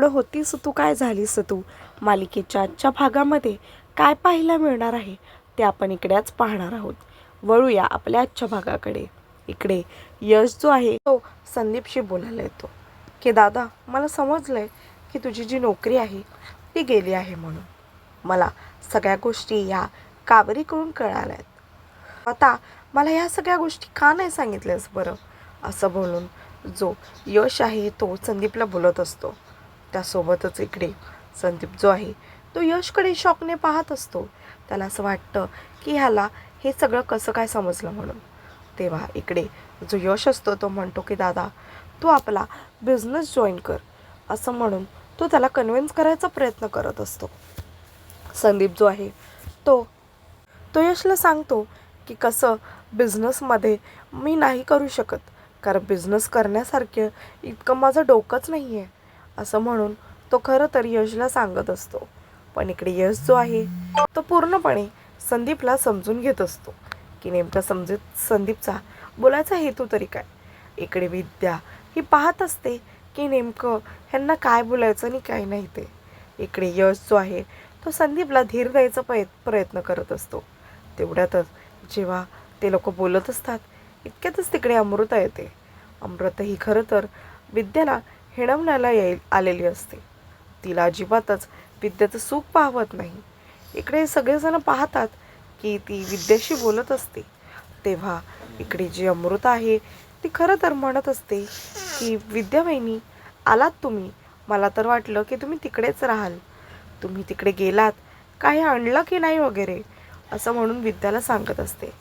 एवढं होतीस तू काय झालीस तू? मालिकेच्या आजच्या भागामध्ये काय पाहायला मिळणार आहे ते आपण इकडेच पाहणार आहोत. वळूया आपल्या आजच्या भागाकडे. इकडे यश जो आहे तो संदीपशी बोलायला येतो. की दादा मला समजलंय की तुझी जी नोकरी आहे ती गेली आहे म्हणून. मला सगळ्या गोष्टी या कावेरीकडून कळाल्या आहेत. आता मला ह्या सगळ्या गोष्टी का नाही सांगितल्यास बरं? असं बोलून जो यश आहे तो संदीपला बोलत असतो. त्यासोबतच इकडे. संदीप जो आहे तो यशकडे शॉकने पाहत असतो. त्याला असं वाटतं की ह्याला हे सगळं कसं काय समजलं म्हणून. तेव्हा इकडे जो यश असतो तो म्हणतो की दादा तू आपला बिझनेस जॉईन कर. असं म्हणून तो त्याला कन्व्हिन्स करायचा प्रयत्न करत असतो. संदीप जो आहे तो तो यशला सांगतो की कसं बिझनेसमध्ये मी नाही करू शकत कारण बिझनेस करण्यासारखं इतकं माझं डोकंच नाही आहे असं म्हणून तो खरं तर यशला सांगत असतो. पण इकडे यश जो आहे तो पूर्णपणे संदीपला समजून घेत असतो. की नेमका समजत संदीपचा बोलायचा हेतू तरी काय? इकडे विद्या ही पाहत असते की नेमकं ह्यांना काय बोलायचं आणि काय नाही ते. इकडे यश जो आहे तो संदीपला धीर द्यायचा प्रयत् प्रयत्न करत असतो. तेवढ्यातच जेव्हा ते लोक बोलत असतात इतक्यातच तिकडे अमृता येते. अमृता ही खरं तर विद्याला हिणवण्याला येईल आलेली असते. तिला अजिबातच विद्येचं सुख पाहवत नाही. इकडे सगळेजण पाहतात की ती विद्येशी बोलत असते. तेव्हा इकडे जी अमृत आहे ती खरं तर म्हणत असते की विद्यावाहिनी आलात तुम्ही? मला तर वाटलं की तुम्ही तिकडेच राहाल. तुम्ही तिकडे गेलात काही आणलं की नाही वगैरे? असं म्हणून विद्याला सांगत असते.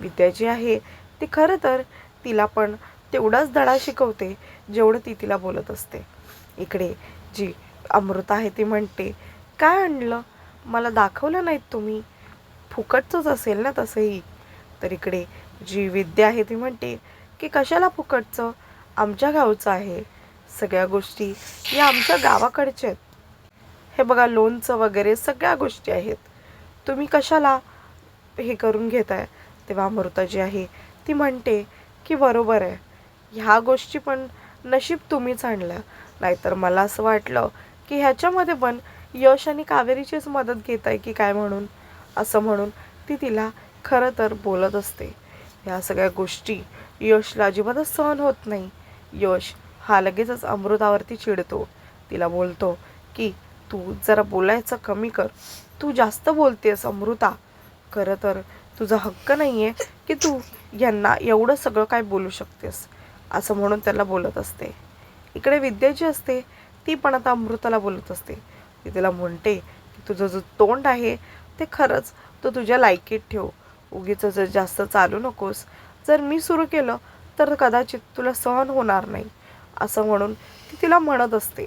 विद्या जी आहे ती खरं तर तिला पण तेवढाच धडा शिकवते जेवढं ती तिला बोलत असते. इकडे जी अमृता आहे ती म्हणते काय आणलं? मला दाखवलं नाहीत तुम्ही. फुकटचंच असेल ना तसंही. तर इकडे जी विद्या आहे ती म्हणते की कशाला फुकटचं? आमच्या गावचं आहे. सगळ्या गोष्टी या आमच्या गावाकडच्या आहेत. हे बघा लोनचं वगैरे सगळ्या गोष्टी आहेत. तुम्ही कशाला हे करून घेताय? तेव्हा अमृता जी आहे ती म्हणते की बरोबर आहे. ह्या गोष्टी पण नशीब तुम्हीच आणल्या नाहीतर मला असं वाटलं की ह्याच्यामध्ये पण यश आणि कावेरीचीच मदत घेत आहे की काय म्हणून? असं म्हणून ती तिला खरं तर बोलत असते. ह्या सगळ्या गोष्टी यशला अजिबातच सहन होत नाही. यश हा लगेचच अमृतावरती चिडतो. तिला बोलतो की तू जरा बोलायचं कमी कर. तू जास्त बोलतेस अमृता. खरं तर तुझा हक्क नाही आहे की तू यांना एवढं सगळं काय बोलू शकतेस. असं म्हणून त्याला बोलत असते. इकडे विद्या जी असते ती पण आता अमृताला बोलत असते. ती तिला म्हणते की तुझं जो तोंड आहे ते खरंच तो तुझ्या लायकीत ठेव. उगीच जर जास्त चालू नकोस. जर मी सुरू केलं तर कदाचित तुला सहन होणार नाही. असं म्हणून ती तिला म्हणत असते.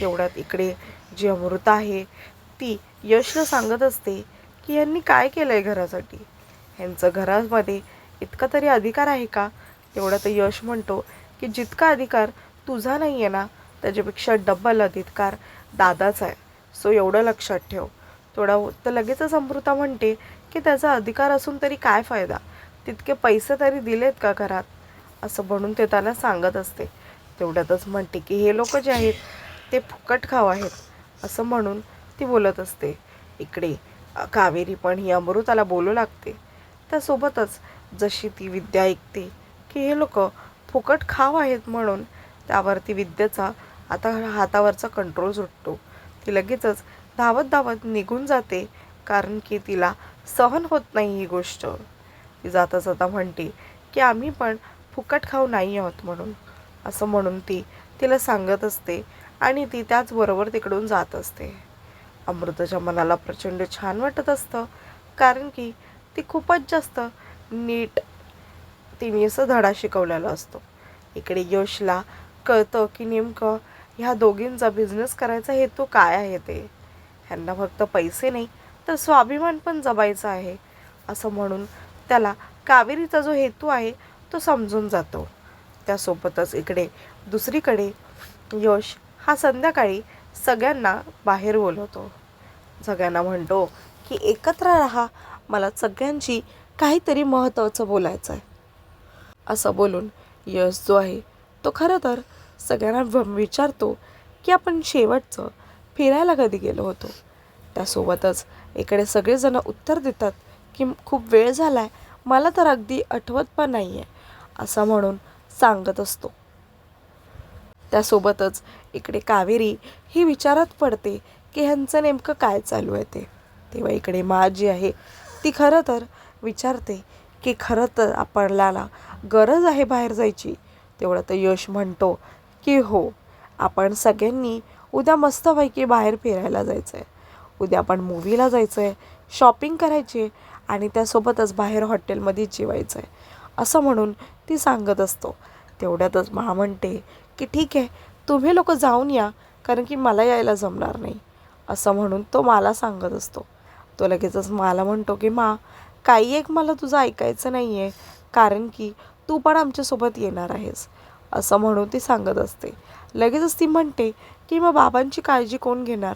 तेवढ्यात इकडे जी अमृता आहे ती यशला सांगत असते की यांनी काय केलं आहे घरासाठी? ह्यांचं घरामध्ये इतका तरी अधिकार आहे का? एवढं तर यश म्हणतो की जितका अधिकार तुझा नाही आहे ना त्याच्यापेक्षा डबल अधिकार दादाचा आहे. सो एवढं लक्षात ठेव. थोडा हो, तर लगेचच अमृता म्हणते की त्याचा अधिकार असून तरी काय फायदा? तितके पैसे तरी दिलेत का घरात? असं म्हणून ते त्याला सांगत असते. तेवढ्यातच म्हणते की हे लोक जे आहेत ते फुकट खाव आहेत. असं म्हणून ती बोलत असते. इकडे कावेरी पण ही अमृताला बोलू लागते. त्यासोबतच जशी ती विद्या ऐकते की हे लोक फुकट खाव आहेत म्हणून त्यावरती विद्येचा आता हातावरचा कंट्रोल सुटतो. ती लगेचच धावत धावत निघून जाते कारण की तिला सहन होत नाही ही गोष्ट. ती जाता जाता म्हणते की आम्ही पण फुकट खाऊ नाही आहोत म्हणून. असं म्हणून ती तिला सांगत असते आणि ती त्याचबरोबर तिकडून जात असते. अमृताच्या मनाला प्रचंड छान वाटत असतं कारण की ती खूपच जास्त नीट तिने असं धडा शिकवलेला असतो. इकडे यशला कळतं की नेमकं ह्या दोघींचा बिझनेस करायचा हेतू काय आहे ते. ह्यांना फक्त पैसे नाही तर स्वाभिमान पण जबायचा आहे. असं म्हणून त्याला कावेरीचा जो हेतू आहे तो समजून जातो. त्यासोबतच इकडे दुसरीकडे यश हा संध्याकाळी सगळ्यांना बाहेर बोलवतो. सगळ्यांना म्हणतो की एकत्र राहा मला सगळ्यांची काहीतरी महत्त्वाचं बोलायचं आहे असं बोलून यश जो आहे तो खरं तर सगळ्यांना विचारतो की आपण शेवटचं फिरायला कधी गेलो होतो? त्यासोबतच इकडे सगळेजण उत्तर देतात की खूप वेळ झाला आहे मला तर अगदी आठवत पण नाही आहे असं म्हणून सांगत असतो. त्यासोबतच इकडे कावेरी ही विचारात पडते की ह्यांचं नेमकं काय चालू आहे ते. तेव्हा इकडे मा जी आहे ती खरं तर विचारते की खरं तर आपल्याला गरज आहे बाहेर जायची. तेवढं तर यश म्हणतो की हो आपण सगळ्यांनी उद्या मस्तपैकी बाहेर फिरायला जायचं आहे उद्या आपण मूवीला जायचं आहे शॉपिंग करायची आहे आणि त्यासोबतच बाहेर हॉटेलमध्ये जेवायचं आहे असं म्हणून ती सांगत असतो. तेवढ्यातच महा म्हणते की ठीक आहे तुम्ही लोक जाऊन या कारण की मला यायला जमणार नाही. असं म्हणून तो मला सांगत असतो. तो लगेचच मला म्हणतो की मा काही एक मला तुझं ऐकायचं नाही आहे कारण की तू पण आमच्यासोबत येणार आहेस असं म्हणून ती सांगत असते. लगेचच ती म्हणते की मग बाबांची काळजी कोण घेणार?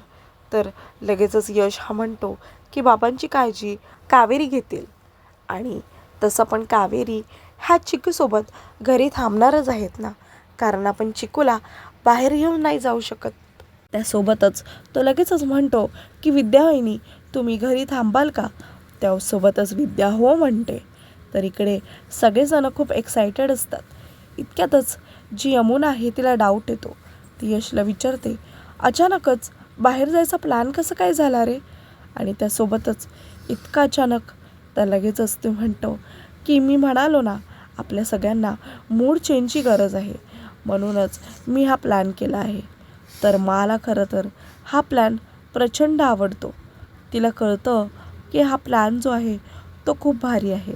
तर लगेचच यश हा म्हणतो की बाबांची काळजी कावेरी घेतील. आणि तसं पण कावेरी ह्या चिकूसोबत घरी थांबणारच आहेत ना कारण आपण चिकूला बाहेर घेऊन नाही जाऊ शकत. त्यासोबतच तो लगेचच म्हणतो की विद्यावाहिनी तुम्ही घरी थांबाल का? त्यासोबतच विद्या हो म्हणते. तर इकडे सगळेजण खूप एक्सायटेड असतात. इतक्यातच जी यमुना आहे तिला डाऊट येतो. ती यशला विचारते अचानकच बाहेर जायचा प्लॅन कसं काय झाला रे? आणि त्यासोबतच इतका अचानक तर लगेचच ते म्हणतो की मी म्हणालो ना आपल्या सगळ्यांना मूड चेंजची गरज आहे. म्हणूनच मी हा प्लॅन केला आहे. तर मला खरं तर हा प्लॅन प्रचंड आवडतो. तिला कळतं की हा प्लॅन जो आहे तो खूप भारी आहे.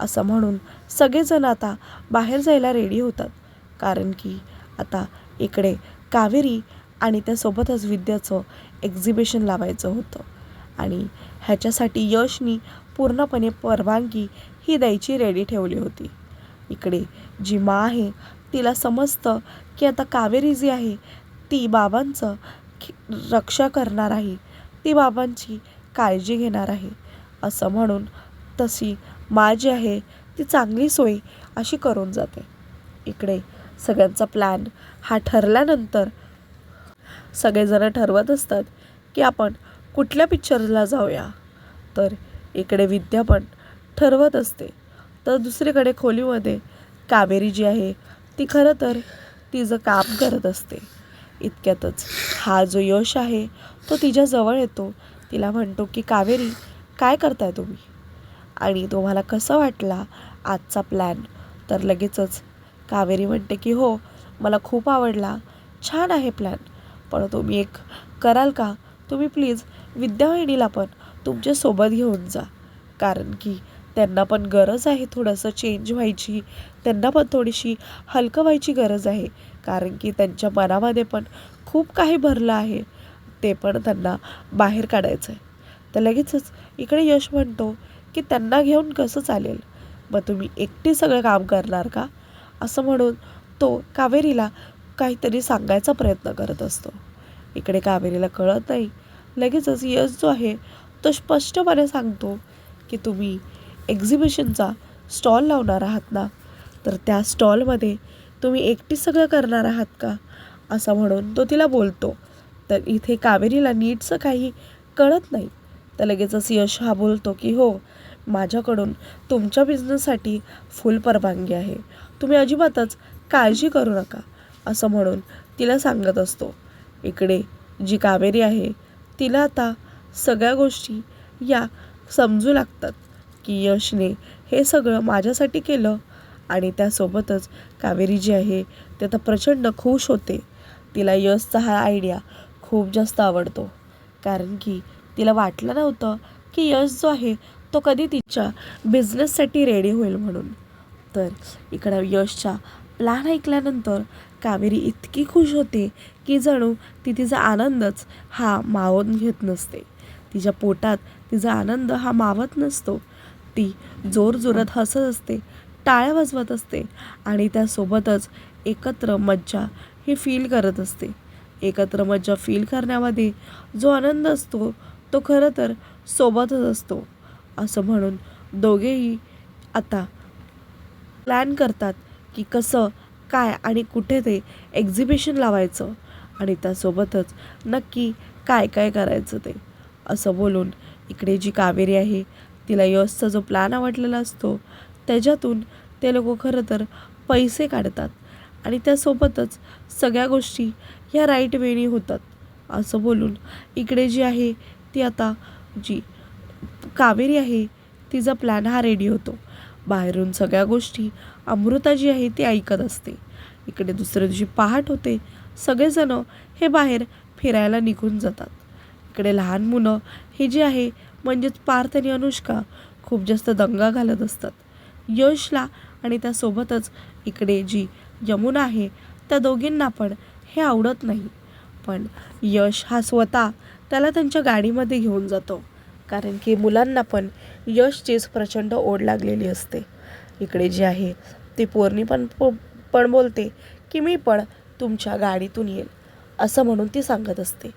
असं म्हणून सगळेजण आता बाहेर जायला रेडी होतात. कारण की आता इकडे कावेरी आणि त्यासोबतच विद्याचं एक्झिबिशन लावायचं होतं. आणि ह्याच्यासाठी यशनी पूर्णपणे परवानगी ही द्यायची रेडी ठेवली होती. इकडे जी मा आहे तिला समजतं की आता कावेरी जी आहे ती बाबांचं रक्षा करणार आहे. ती बाबांची काळजी घेणार आहे. असं म्हणून तशी मा जी आहे ती चांगली सोय अशी करून जाते. इकडे सगळ्यांचा प्लॅन हा ठरल्यानंतर सगळेजण ठरवत असतात की आपण कुठल्या पिक्चरला जाऊया. तर इकडे विद्या पण ठरवत असते. तर दुसरीकडे खोलीमध्ये कावेरी जी आहे ती खरं तर तिचं काम करत असते. इतक्यातच हा जो यश आहे तो तिच्याजवळ येतो. तिला म्हणतो की कावेरी काय करताय तुम्ही? आणि तुम्हाला कसं वाटला आजचा प्लॅन तर लगेचच कावेरी म्हणते की हो मला खूप आवडला. छान आहे प्लॅन पण तुम्ही एक कराल का? तुम्ही प्लीज विद्यावाहिनीला पण तुमच्यासोबत घेऊन जा. कारण की त्यांना पण गरज आहे थोडंसं चेंज व्हायची. त्यांना पण थोडीशी हलकं व्हायची गरज आहे. कारण की त्यांच्या मनामध्ये पण खूप काही भरलं आहे. ते पण त्यांना बाहेर काढायचं आहे तर लगेचच इकडे यश म्हणतो की त्यांना घेऊन कसं चालेल? मग तुम्ही एकटी सगळं काम करणार का? असं म्हणून तो कावेरीला काहीतरी सांगायचा प्रयत्न करत असतो. इकडे कावेरीला कळत नाही. लगेचच यश जो आहे तो स्पष्टपणे सांगतो की तुम्ही एक्झिबिशनचा स्टॉल लावणार आहात ना? तर त्या स्टॉलमध्ये तुम्ही एकटी सगळं करणार आहात का? असं म्हणून तो तिला बोलतो. तर इथे कावेरीला नीटचं काही कळत नाही. तर लगेचच यश हा बोलतो की हो माझ्याकडून तुमच्या बिझनेससाठी फुल परवानगी आहे. तुम्ही अजिबातच काळजी करू नका असं म्हणून तिला सांगत असतो. इकडे जी कावेरी आहे तिला आता सगळ्या गोष्टी या समजू लागतात की यशने हे सगळं माझ्यासाठी केलं आणि त्यासोबतच कावेरी जी आहे ते आता प्रचंड खुश होते. तिला यशचा हा आयडिया खूप जास्त आवडतो. कारण की तिला वाटलं नव्हतं की यश जो आहे तो कधी तिच्या बिझनेससाठी रेडी होईल म्हणून. तर इकडं यशच्या प्लॅन ऐकल्यानंतर कावेरी इतकी खुश होते की जणू ती तिचा आनंदच हा मावून घेत नसते. तिच्या पोटात तिचा आनंद हा मावत नसतो. ती जोरजोरात हसत असते टाळ्या वाजवत असते आणि त्यासोबतच एकत्र मज्जा ही फील करत असते. एकत्र मज्जा फील करण्यामध्ये जो आनंद असतो तो खरं तर सोबतच असतो. असं म्हणून दोघेही आता प्लॅन करतात की कसं काय आणि कुठे ते एक्झिबिशन लावायचं आणि त्यासोबतच नक्की काय काय करायचं ते असं बोलून इकडे जी कावेरी आहे तिला यशचा जो प्लॅन आवडलेला असतो त्याच्यातून ते लोक खरं तर पैसे काढतात आणि त्यासोबतच सगळ्या गोष्टी ह्या राईट वेळी होतात असं बोलून इकडे जी आहे ती आता जी कावेरी आहे तिचा प्लॅन हा रेडी होतो. बाहेरून सगळ्या गोष्टी अमृता जी आहे ती ऐकत असते. इकडे दुसऱ्या दिवशी पहाट होते सगळेजणं हे बाहेर फिरायला निघून जातात. इकडे लहान मुलं हे जे आहे म्हणजेच पार्थ आणि अनुष्का खूप जास्त दंगा घालत असतात. यशला आणि त्यासोबतच इकडे जी यमुना आहे त्या दोघींना पण हे आवडत नाही. पण यश हा स्वतः त्याला त्यांच्या गाडीमध्ये घेऊन जातो. कारण की मुलांना पण यशचीच प्रचंड ओढ लागलेली असते. इकडे जी आहे ती पोरणी पण पण बोलते की मी पण तुमच्या गाडीतून येईल असं म्हणून ती सांगत असते.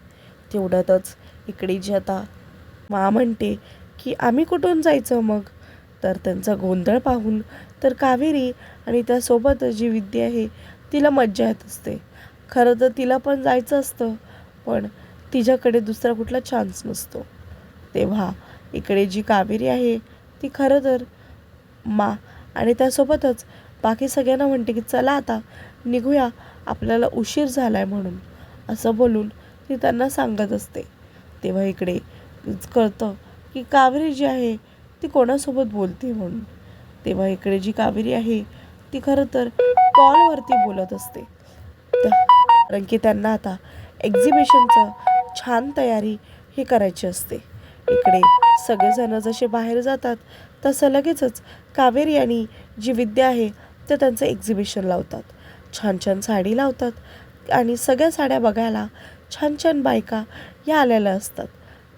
तेवढ्यातच इकडे जी आता मा म्हणते की आम्ही कुठून जायचं मग? तर त्यांचा गोंधळ पाहून तर कावेरी आणि त्यासोबत जी विद्या आहे तिला मज्जा येत असते. खरं तर तिला पण जायचं असतं पण तिच्याकडे दुसरा कुठला चान्स नसतो. तेव्हा इकडे जी कावेरी आहे ती खरं तर मा. आणि त्यासोबतच बाकी सगळ्यांना म्हणते की चला आता निघूया. आपल्याला उशीर झाला आहे म्हणून. असं बोलून ती त्यांना सांगत असते. तेव्हा इकडे कळतं की कावेरी जी आहे ती कोणासोबत बोलते म्हणून. तेव्हा इकडे जी कावेरी आहे ती खरं तर कॉलवरती बोलत असते. त्या- कारण की त्यांना आता एक्झिबिशनचं छान तयारी ही करायची असते. इकडे सगळेजण जसे बाहेर जातात तसं लगेचच कावेरी आणि जी विद्या आहे ते त्यांचं एक्झिबिशन लावतात. छान छान साडी लावतात आणि सगळ्या साड्या बघायला छान छान बायका या आलेल्या असतात.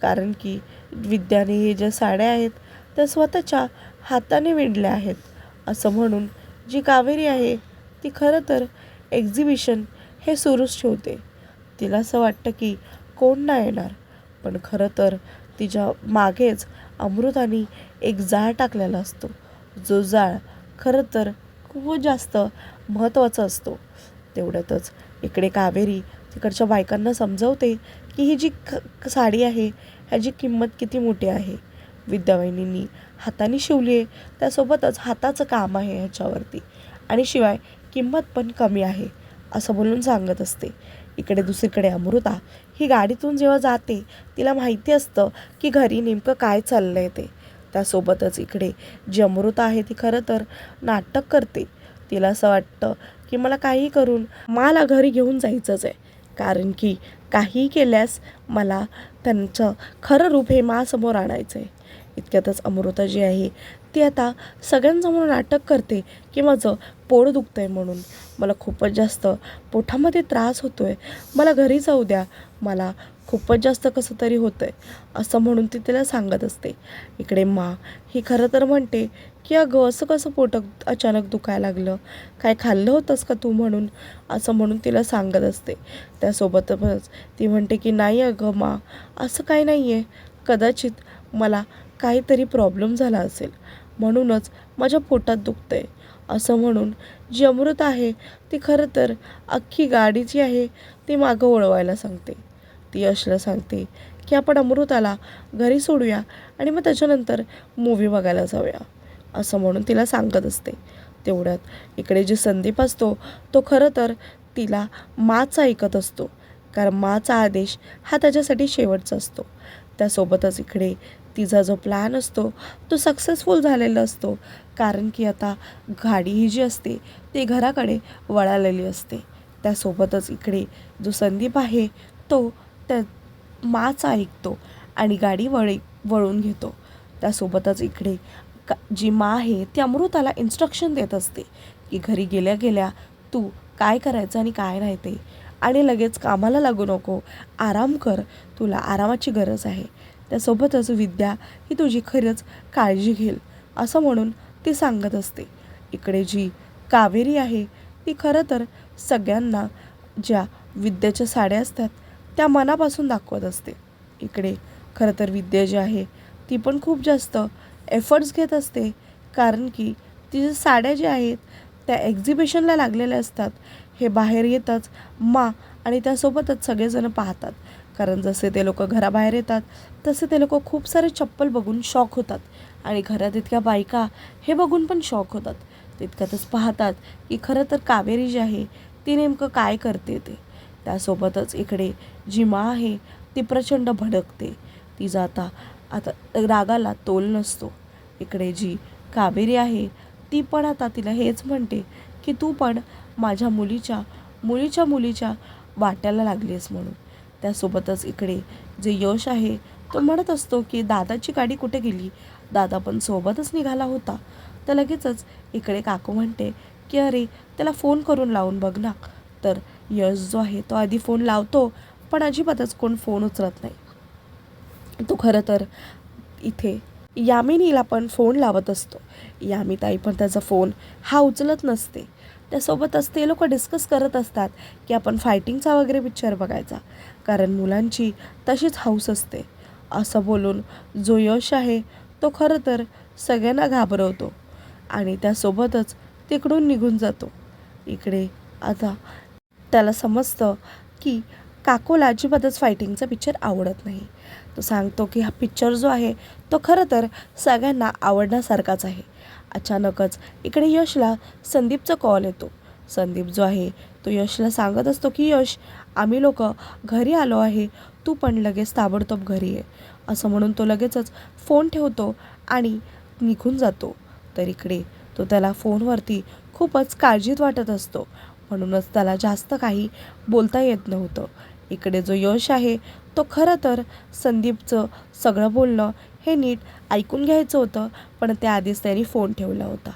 कारण की विद्याने हे ज्या साड्या आहेत त्या स्वतःच्या हाताने विणल्या आहेत. असं म्हणून जी कावेरी आहे ती खरं तर एक्झिबिशन हे सुरूच ठेवते. तिला असं वाटतं की कोण नाही येणार. पण खरं तर तिच्या मागेच अमृताने एक जाळ टाकलेला असतो. जो जाळ खरं तर खूप जास्त महत्त्वाचा असतो. तेवढ्यातच इकडे कावेरी तिकडच्या बायकांना समजवते की ही जी ख साडी आहे ह्याची किंमत किती मोठी आहे. विद्यावाहिनींनी हाताने शिवली आहे त्यासोबतच हाताचं काम आहे ह्याच्यावरती. आणि शिवाय किंमत पण कमी आहे असं बोलून सांगत असते. इकडे दुसरीकडे अमृता ही गाडीतून जेव्हा जाते तिला माहिती असतं की घरी नेमकं काय चाललं आहे ते. त्यासोबतच इकडे जी अमृता आहे ती खरं तर नाटक करते. तिला असं वाटतं की मला काही करून मला घरी घेऊन जायचंच आहे. कारण की काही केल्यास मला त्यांचं खरं रूप हे मासमोर आणायचं आहे इतक्यातच अमृता जी आहे. ती आता सगळ्यांसमोर नाटक करते की माझं पोट दुखतं आहे म्हणून. मला खूपच जास्त पोटामध्ये त्रास होतो आहे मला घरी जाऊ द्या. मला खूपच जास्त कसं तरी होतं आहे असं म्हणून ती तिला सांगत असते. इकडे मा ही खरं तर म्हणते की अगं असं कसं पोट अचानक दुखायला लागलं? काय खाल्लं होतंस का तू म्हणून? असं म्हणून तिला सांगत असते. त्यासोबतच ती म्हणते की नाही अगं मा असं काही नाही आहे कदाचित मला काहीतरी प्रॉब्लेम झाला असेल. म्हणूनच माझ्या पोटात दुखतं आहे असं म्हणून जी अमृत आहे ती खरं तर अख्खी गाडी जी आहे ती मागं ओळवायला सांगते. ती यशला सांगते की आपण अमृताला घरी सोडूया आणि मग त्याच्यानंतर मूवी बघायला जाऊया. असं म्हणून तिला सांगत असते. तेवढ्यात इकडे जे संदीप असतो तो खरं तर तिला माचा ऐकत असतो. कारण माचा आदेश हा त्याच्यासाठी शेवटचा असतो. त्यासोबतच इकडे तिचा जो प्लॅन असतो तो सक्सेसफुल झालेला असतो. कारण की आता गाडी ही जी असते ती घराकडे वळालेली असते. त्यासोबतच इकडे जो संदीप आहे तो त्या माचा ऐकतो आणि गाडी वळी वळून घेतो. त्यासोबतच इकडे का जी मा आहे ती अमृताला इन्स्ट्रक्शन देत असते की घरी गेल्या गेल्या तू काय करायचं आणि काय नाही ते. आणि लगेच कामाला लागू नको. आराम कर तुला आरामाची गरज आहे. त्यासोबतच विद्या ही तुझी खरंच काळजी घेईल असं म्हणून ती सांगत असते. इकडे जी कावेरी आहे ती खरं तर सगळ्यांना ज्या विद्याच्या साड्या असतात त्या मनापासून दाखवत असते. इकडे खरं तर विद्या जी आहे ती पण खूप जास्त एफर्ट्स घेत असते. कारण की तिच्या साड्या ज्या आहेत त्या एक्झिबिशनला लागलेल्या असतात. हे बाहेर येतच मा आणि त्यासोबतच सगळेजण पाहतात. कारण जसे ते लोक घराबाहेर येतात तसे ते लोक खूप सारे चप्पल बघून शॉक होतात. आणि घरात इतक्या बायका हे बघून पण शॉक होतात. तितक्यातच पाहतात की खरं तर कावेरी जी आहे ती नेमकं काय करते ते. त्यासोबतच इकडे जी मा आहे ती प्रचंड भडकते. तिचा आता आता रागाला तोल नसतो. इकडे जी कावेरी आहे ती पण आता तिला हेच म्हणते की तू पण माझ्या मुलीच्या मुलीच्या मुलीच्या वाट्याला लागलीस म्हणून. त्यासोबतच इकडे जे यश आहे तो म्हणत असतो की दादाची गाडी कुठे गेली? दादा पण सोबतच निघाला होता. तर लगेचच इकडे काकू म्हणते की अरे त्याला फोन करून लावून बघ ना. तर यश जो आहे तो आधी फोन लावतो पण अजिबातच कोण फोन उचलत नाही. तो खरं तर इथे यामिनीला पण फोन लावत असतो. यामिताई पण त्याचा फोन हा उचलत नसते. त्यासोबतच ते लोक डिस्कस करत असतात की आपण फायटिंगचा वगैरे पिक्चर बघायचा. कारण मुलांची तशीच हौस असते. असं बोलून जो यश आहे तो खरं तर सगळ्यांना घाबरवतो आणि त्यासोबतच तिकडून निघून जातो. इकडे आता त्याला समजतं की काकोला अजिबातच फायटिंगचा पिक्चर आवडत नाही. तो सांगतो की हा पिक्चर जो आहे तो खरं तर सगळ्यांना आवडण्यासारखाच आहे. अचानकच इकडे यशला संदीपचा कॉल येतो. संदीप जो आहे तो यशला सांगत असतो की यश आम्ही लोक घरी आलो आहे. तू पण लगेच ताबडतोब घरी ये. असं म्हणून तो लगेचच फोन ठेवतो आणि निघून जातो. तर इकडे तो त्याला फोनवरती खूपच काळजीत वाटत असतो. म्हणूनच त्याला जास्त काही बोलता येत नव्हतं. इकडे जो यश आहे तो खरं तर संदीपचं सगळं बोलणं हे नीट ऐकून घ्यायचं होतं पण त्याआधीच त्यांनी फोन ठेवला होता.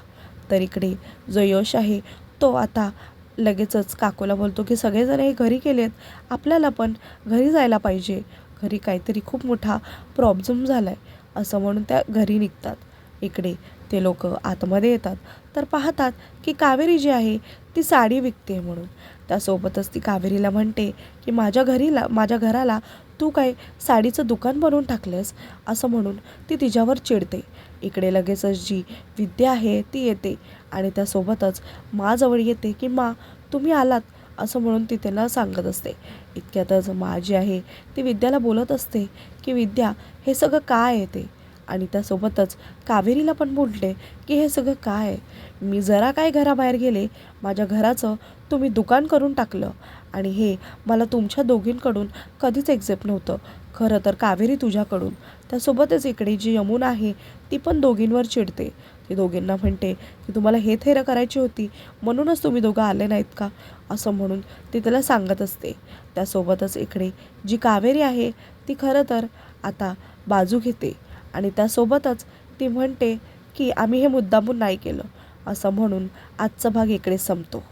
तर इकडे जो यश आहे तो आता लगेचच काकूला बोलतो की सगळेजण हे घरी गेलेत. आपल्याला पण घरी जायला पाहिजे. घरी काहीतरी खूप मोठा प्रॉब्लेम झाला आहे असं म्हणून त्या घरी निघतात. इकडे ते लोक आतमध्ये येतात. तर पाहतात की कावेरी जी आहे ती साडी विकते म्हणून. त्यासोबतच ती कावेरीला म्हणते की माझ्या घरीला माझ्या घराला तू काय साडीचं दुकान बनवून टाकलंस असं म्हणून ती तिच्यावर चिडते. इकडे लगेचच जी विद्या आहे ती येते आणि त्यासोबतच माजवळ येते की मा तुम्ही आलात? असं म्हणून ती त्यांना सांगत असते. इतक्यातच मा जी आहे ती विद्याला बोलत असते की विद्या हे सगळं काय येते ते? आणि त्यासोबतच कावेरीला पण बोलले की हे सगळं काय? मी जरा काय घराबाहेर गेले माझ्या घराचं तुम्ही दुकान करून टाकलं आणि हे मला तुमच्या दोघींकडून कधीच एक्झेप्ट नव्हतं. खरं तर कावेरी तुझ्याकडून. त्यासोबतच इकडे जी यमुना आहे ती पण दोघींवर चिडते. ती दोघींना म्हणते की तुम्हाला हे थेरं करायची होती म्हणूनच तुम्ही दोघं आले नाहीत का? असं म्हणून ती त्याला सांगत असते. त्यासोबतच इकडे जी कावेरी आहे ती खरं तर आता बाजू घेते. आणि त्यासोबतच ती म्हणते की आम्ही हे मुद्दामून नाही केलं. असं म्हणून आजचा भाग इकडे संपतो.